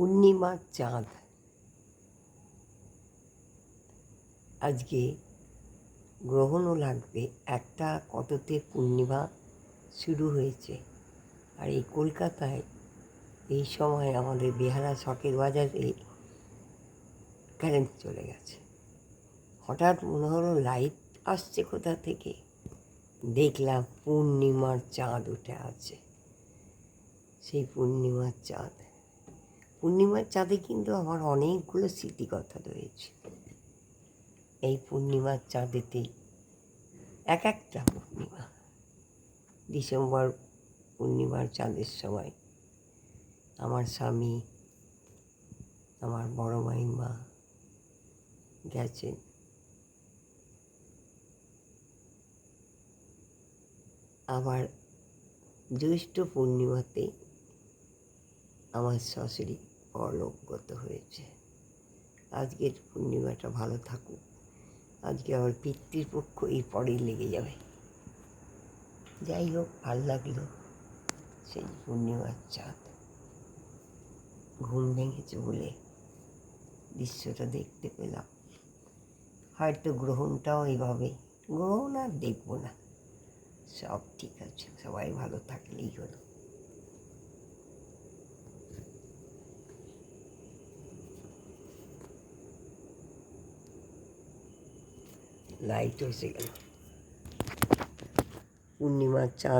পূর্ণিমার চাঁদ। আজকে গ্রহণও লাগবে। একটা কততে পূর্ণিমা শুরু হয়েছে। আর এই কলকাতায় এই সময় আমাদের বেহালা শখের বাজারে কারেন্ট চলে গেছে। হঠাৎ মনে হলো লাইট আসছে কোথা থেকে? দেখলাম পূর্ণিমার চাঁদ উঠে আছে। সেই পূর্ণিমার চাঁদ। পূর্ণিমার চাঁদে কিন্তু আমার অনেকগুলো স্মৃতিকথা রয়েছে। এই পূর্ণিমার চাঁদেতে এক একটা পূর্ণিমা, ডিসেম্বর পূর্ণিমার চাঁদের সময় আমার স্বামী, আমার বড় মাইমা গেছেন। আবার জ্যৈষ্ঠ পূর্ণিমাতে আমার শাশুড়ি পরলোকগত হয়েছে। আজকের পূর্ণিমাটা ভালো থাকুক। আজকে আবার পিতৃপক্ষ এই পরেই লেগে যাবে। যাই হোক, ভালো লাগল সেই পূর্ণিমার চাঁদ। ঘুম ভেঙেছে বলে দৃশ্যটা দেখতে পেলাম। হয়তো গ্রহণটাও এইভাবে। গ্রহণ আর দেখব না। সব ঠিক আছে। সবাই ভালো থাকলেই হলো। লাইট হয়েছে গেল পূর্ণিমার চাঁদ